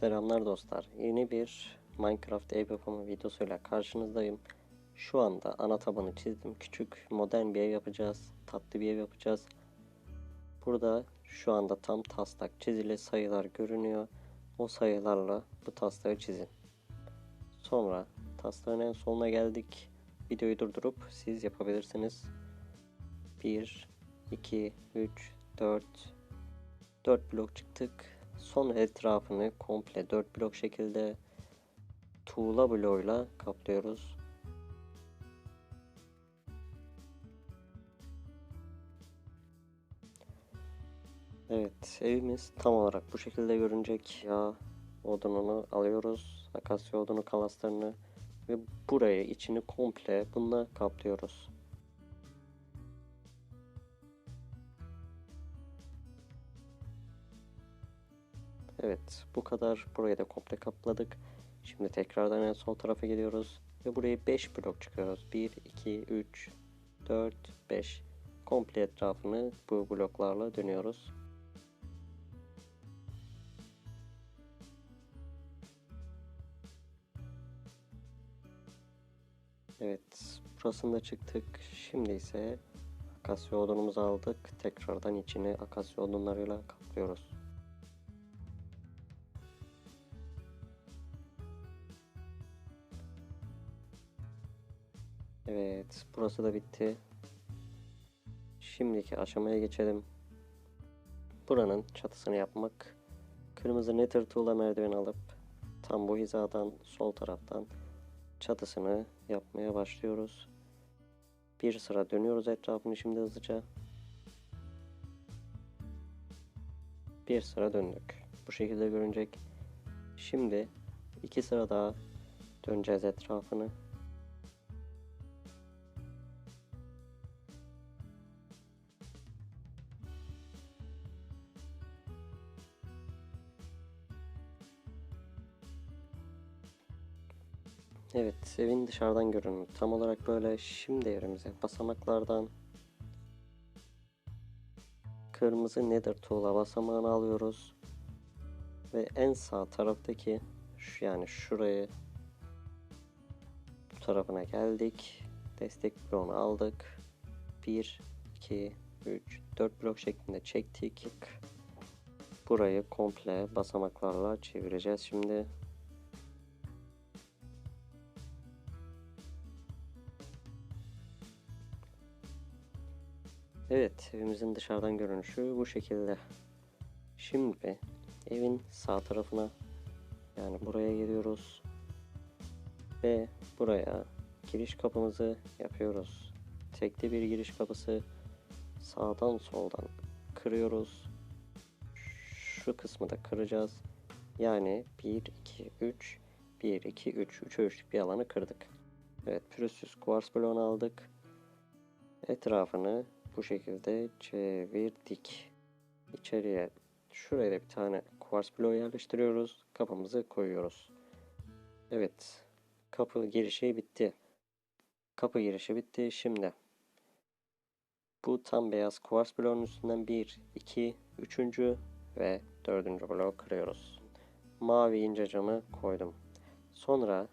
Selamlar dostlar. Yeni bir Minecraft ev yapımı videosuyla karşınızdayım. Şu anda ana tabanı çizdim. Küçük modern bir ev yapacağız. Tatlı bir ev yapacağız. Burada şu anda tam taslak çizili sayılar görünüyor. O sayılarla bu taslağı çizin. Sonra taslağın en sonuna geldik. Videoyu durdurup siz yapabilirsiniz. 1, 2, 3, 4, 4 blok çıktık. Son etrafını komple 4 blok şekilde tuğla bloğuyla kaplıyoruz. Evet, evimiz tam olarak bu şekilde görünecek. Ya odununu alıyoruz, akasya odunu kalaslarını ve burayı içini komple bununla kaplıyoruz. Evet, bu kadar. Burayı da komple kapladık. Şimdi tekrardan en sol tarafa geliyoruz ve burayı 5 blok çıkıyoruz. 1, 2, 3, 4, 5. Komple etrafını bu bloklarla dönüyoruz. Evet, burasında çıktık. Şimdi ise akasya odunumuzu aldık. Tekrardan içini akasya odunlarıyla kaplıyoruz. Evet, burası da bitti. Şimdiki aşamaya geçelim. Buranın çatısını yapmak. Kırmızı nether tuğla merdiven alıp tam bu hizadan sol taraftan çatısını yapmaya başlıyoruz. Bir sıra dönüyoruz etrafını şimdi hızlıca. Bir sıra döndük. Bu şekilde görünecek. Şimdi iki sıra daha döneceğiz etrafını. Evet, evin dışarıdan görünümü tam olarak böyle. Şimdi yerimize basamaklardan kırmızı nether tuğla basamağını alıyoruz. Ve en sağ taraftaki şu yani şurayı bu tarafına geldik. Destek bloğunu aldık. 1, 2, 3, 4 blok şeklinde çektik. Burayı komple basamaklarla çevireceğiz şimdi. Evet, evimizin dışarıdan görünüşü bu şekilde. Şimdi evin sağ tarafına yani buraya geliyoruz ve buraya giriş kapımızı yapıyoruz. Tekli bir giriş kapısı sağdan soldan kırıyoruz. Şu kısmı da kıracağız. Yani 1 2 3 1 2 3 3 ölçlük bir alanı kırdık. Evet, pürüzsüz kuvars bloğunu aldık. Etrafını bu şekilde çevirdik. İçeriye şuraya da bir tane kuvars bloğu yerleştiriyoruz. Kapımızı koyuyoruz. Evet. Kapı girişi bitti. Kapı girişi bitti. Şimdi bu tam beyaz kuvars bloğunun üstünden 1, 2, 3. ve 4. bloğu kırıyoruz. Mavi ince camı koydum. Sonra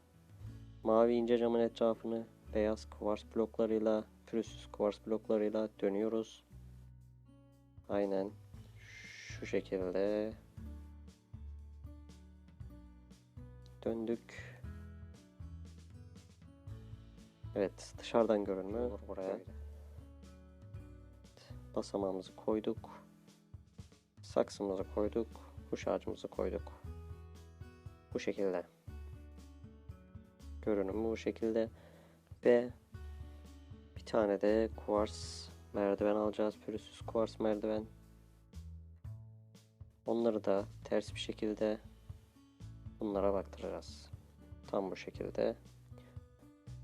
mavi ince camın etrafını beyaz kuvars bloklarıyla pürüzsüz kuvars bloklarıyla dönüyoruz. Aynen şu şekilde döndük. Evet dışarıdan görünme buraya. Basamağımızı koyduk. Saksımızı koyduk. Kuş ağacımızı koyduk. Bu şekilde. Görünümü bu şekilde. Ve tane de kuvars merdiven alacağız. Pürüzsüz kuvars merdiven. Onları da ters bir şekilde bunlara baktıracağız. Tam bu şekilde.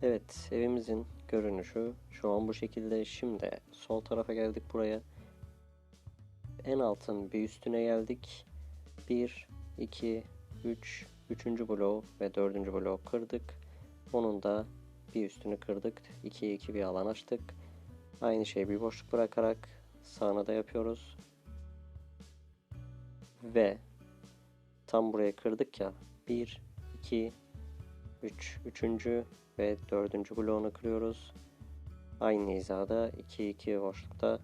Evet evimizin görünüşü şu an bu şekilde. Şimdi sol tarafa geldik buraya. En altın bir üstüne geldik. 1, 2, 3, 3. bloğu ve 4. bloğu kırdık. Onun da bir üstünü kırdık. 2'ye 2 bir alan açtık. Aynı şeyi bir boşluk bırakarak sağına da yapıyoruz. Ve tam buraya kırdık ya. 1, 2, 3, üçüncü ve dördüncü bloğunu kırıyoruz. Aynı hizada 2, 2 boşlukta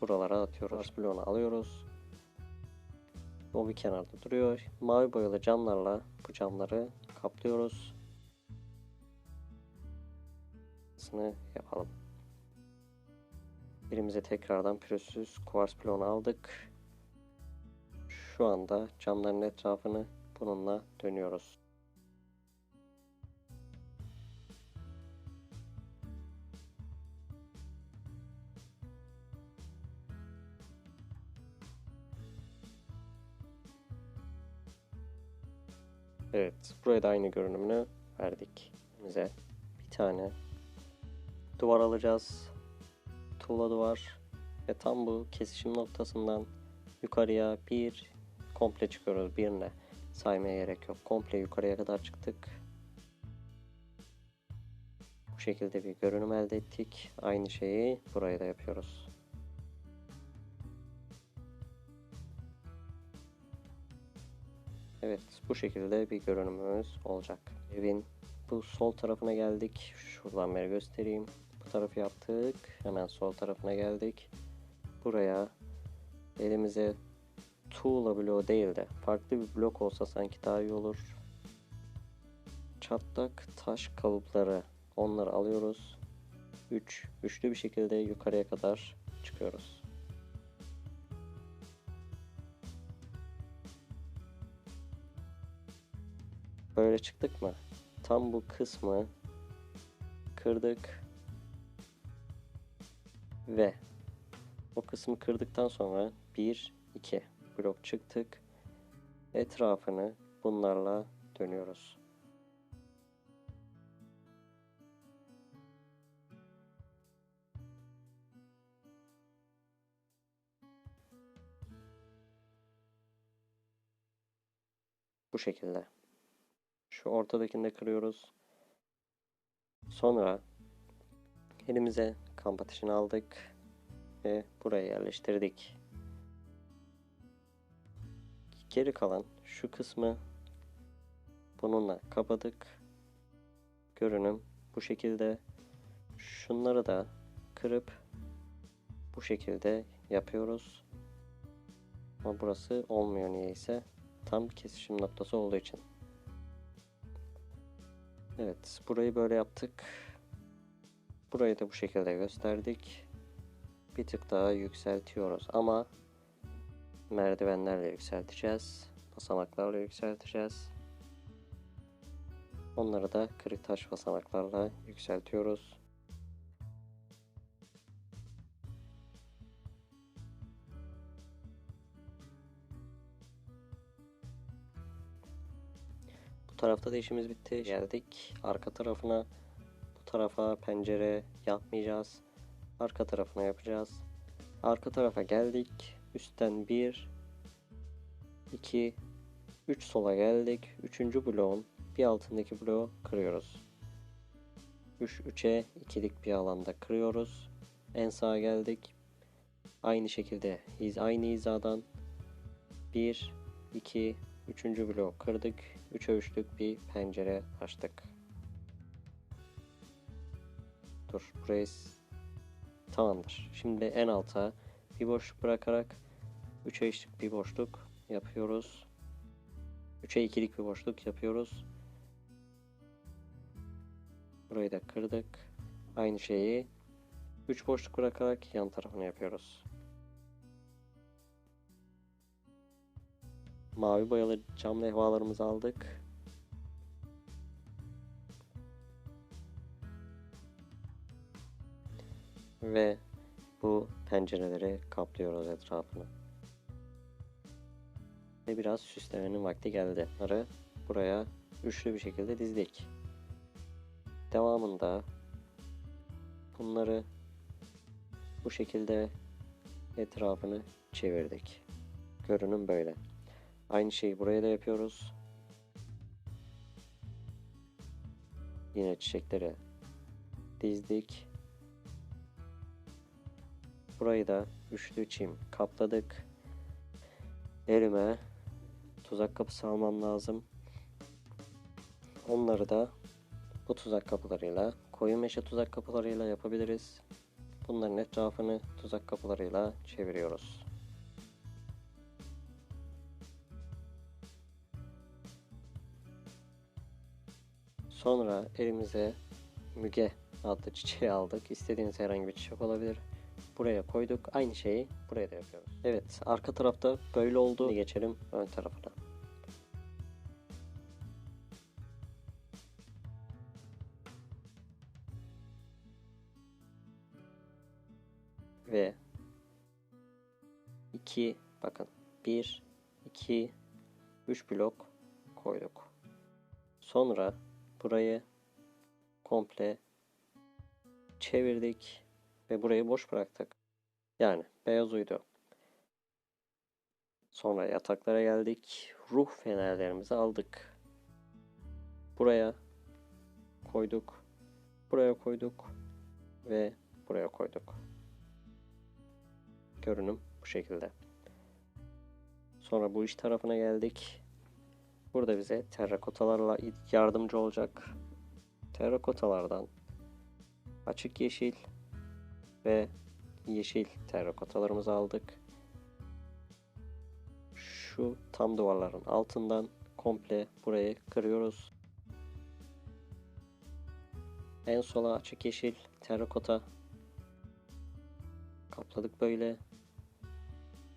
buralara atıyoruz. Bloğunu alıyoruz. O bir kenarda duruyor. Mavi boyalı camlarla bu camları kaplıyoruz. Sını yapalım. Elimize tekrardan pürüzsüz kuvars bloğunu aldık. Şu anda camların etrafını bununla dönüyoruz. Evet, buraya da aynı görünümünü verdik. Bize bir tane duvar alacağız. Tuğla duvar ve tam bu kesişim noktasından yukarıya bir komple çıkıyoruz. Birine saymaya gerek yok. Komple yukarıya kadar çıktık. Bu şekilde bir görünüm elde ettik. Aynı şeyi buraya da yapıyoruz. Evet bu şekilde bir görünümümüz olacak. Evin bu sol tarafına geldik. Şuradan beri göstereyim. Tarafı yaptık. Hemen sol tarafına geldik. Buraya elimize tuğla bloğu değil de farklı bir blok olsa sanki daha iyi olur. Çatlak taş kalıpları onları alıyoruz. 3 üç, üçlü bir şekilde yukarıya kadar çıkıyoruz. Böyle çıktık mı? Tam bu kısmı kırdık ve o kısmı kırdıktan sonra 1 2 blok çıktık. Etrafını bunlarla dönüyoruz. Bu şekilde. Şu ortadakini de kırıyoruz. Sonra elimize kamp ateşini aldık ve buraya yerleştirdik. Geri kalan şu kısmı bununla kapadık. Görünüm bu şekilde. Şunları da kırıp bu şekilde yapıyoruz. Ama burası olmuyor niyeyse. Tam kesişim noktası olduğu için. Evet, burayı böyle yaptık. Burayı da bu şekilde gösterdik. Bir tık daha yükseltiyoruz ama merdivenlerle yükselteceğiz. Basamaklarla yükselteceğiz. Onları da kırık taş basamaklarla yükseltiyoruz. Bu tarafta da işimiz bitti. Geldik arka tarafına. Tarafa pencere yapmayacağız. Arka tarafına yapacağız. Arka tarafa geldik. Üstten 1 2 3 sola geldik. Üçüncü bloğun bir altındaki bloğu kırıyoruz. 3 3'e ikilik bir alanda kırıyoruz. En sağa geldik. Aynı şekilde aynı hizadan 1 2 3. bloğu kırdık. 3'e 3'lük bir pencere açtık. Dur burayı tamamdır. Şimdi en alta bir boşluk bırakarak 3'e 3'lük bir boşluk yapıyoruz. 3'e 2'lik bir boşluk yapıyoruz. Burayı da kırdık. Aynı şeyi 3 boşluk bırakarak yan tarafını yapıyoruz. Mavi boyalı cam levhalarımızı aldık. Ve bu pencereleri kaplıyoruz etrafını. Ve biraz süslemenin vakti geldi. Bunları buraya üçlü bir şekilde dizdik. Devamında bunları bu şekilde etrafını çevirdik. Görünüm böyle. Aynı şeyi buraya da yapıyoruz. Yine çiçekleri dizdik. Burayı da üçlü çim kapladık. Elime tuzak kapısı almam lazım. Onları da bu tuzak kapılarıyla, koyu meşe tuzak kapılarıyla yapabiliriz. Bunların etrafını tuzak kapılarıyla çeviriyoruz. Sonra elimize müge adlı çiçeği aldık. İstediğiniz herhangi bir çiçek olabilir. Buraya koyduk. Aynı şeyi buraya da yapıyoruz. Evet arka tarafta böyle oldu. Şimdi geçelim ön tarafına. Ve 2 bakın 1 2 3 blok koyduk. Sonra burayı komple çevirdik ve burayı boş bıraktık. Yani beyaz uydu. Sonra yataklara geldik. Ruh fenerlerimizi aldık. Buraya koyduk. Buraya koyduk. Ve buraya koyduk. Görünüm bu şekilde. Sonra bu iş tarafına geldik. Burada bize terrakotalarla yardımcı olacak. Terrakotalardan açık yeşil ve yeşil terrakotalarımızı aldık. Şu tam duvarların altından komple burayı kırıyoruz. En sola açık yeşil terrakota kapladık böyle.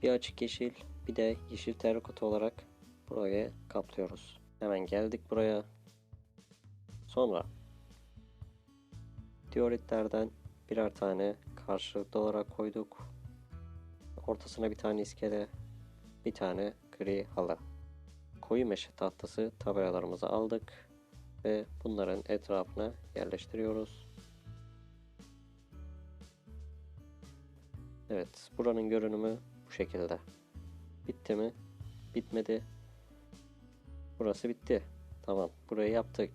Bir açık yeşil bir de yeşil terrakota olarak buraya kaplıyoruz. Hemen geldik buraya. Sonra dioritlerden birer tane karşılıklı olarak koyduk. Ortasına bir tane iskele, bir tane gri halı. Koyu meşe tahtası tabelalarımızı aldık ve bunların etrafına yerleştiriyoruz. Evet, buranın görünümü bu şekilde. Bitti mi? Bitmedi. Burası bitti. Tamam, burayı yaptık.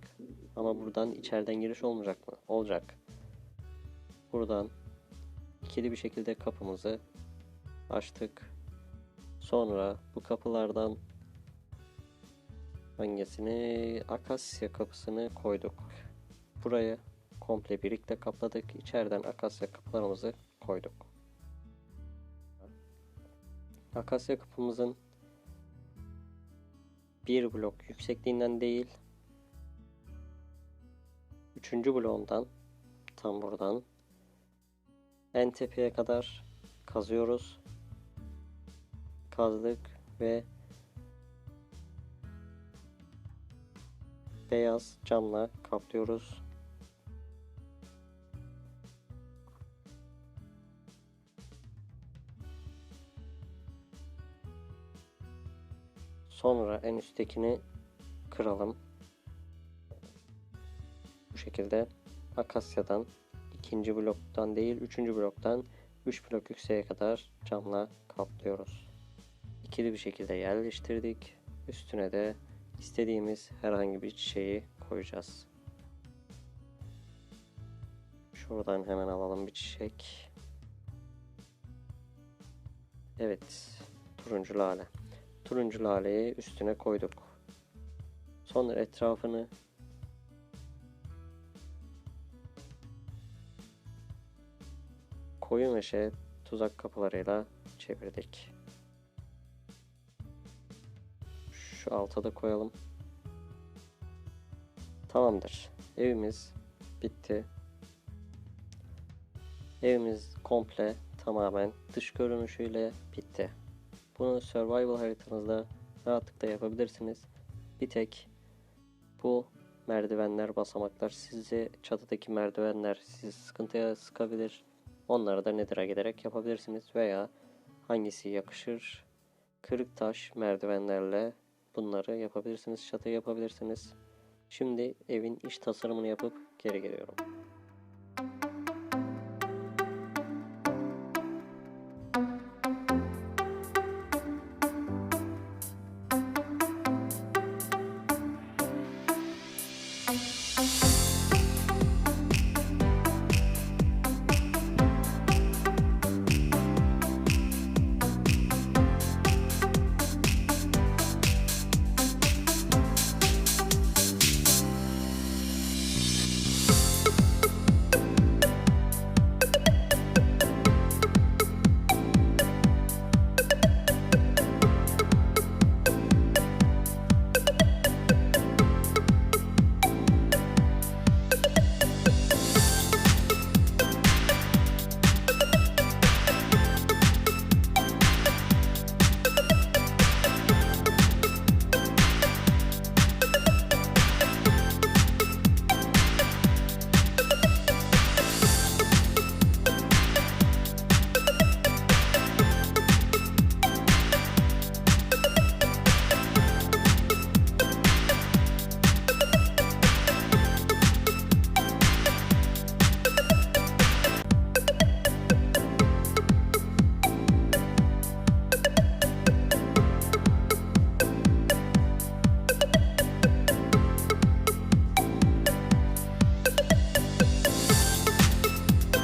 Ama buradan içeriden giriş olmayacak mı? Olacak. Buradan ikili bir şekilde kapımızı açtık. Sonra bu kapılardan hangisini? Akasya kapısını koyduk. Buraya komple birlikte kapladık. İçeriden akasya kapılarımızı koyduk. Akasya kapımızın bir blok yüksekliğinden değil üçüncü bloğundan tam buradan en tepeye kadar kazıyoruz. Kazdık ve beyaz camla kaplıyoruz. Sonra en üsttekini kıralım. Bu şekilde akasyadan ikinci bloktan değil üçüncü bloktan 3 blok yükseğe kadar camla kaplıyoruz. İkili bir şekilde yerleştirdik. Üstüne de istediğimiz herhangi bir çiçeği koyacağız. Şuradan hemen alalım bir çiçek. Evet, turuncu lale. Turuncu laleyi üstüne koyduk. Sonra etrafını koyu meşe tuzak kapılarıyla çevirdik. Şu alta da koyalım. Tamamdır. Evimiz bitti. Evimiz komple tamamen dış görünüşüyle bitti. Bunu survival haritanızda rahatlıkla yapabilirsiniz. Bir tek bu merdivenler, basamaklar sizi çatıdaki merdivenler sizi sıkıntıya sıkabilir. Onları da Nether'a giderek yapabilirsiniz veya hangisi yakışır kırık taş merdivenlerle bunları yapabilirsiniz. Çatı yapabilirsiniz. Şimdi evin iç tasarımını yapıp geri geliyorum.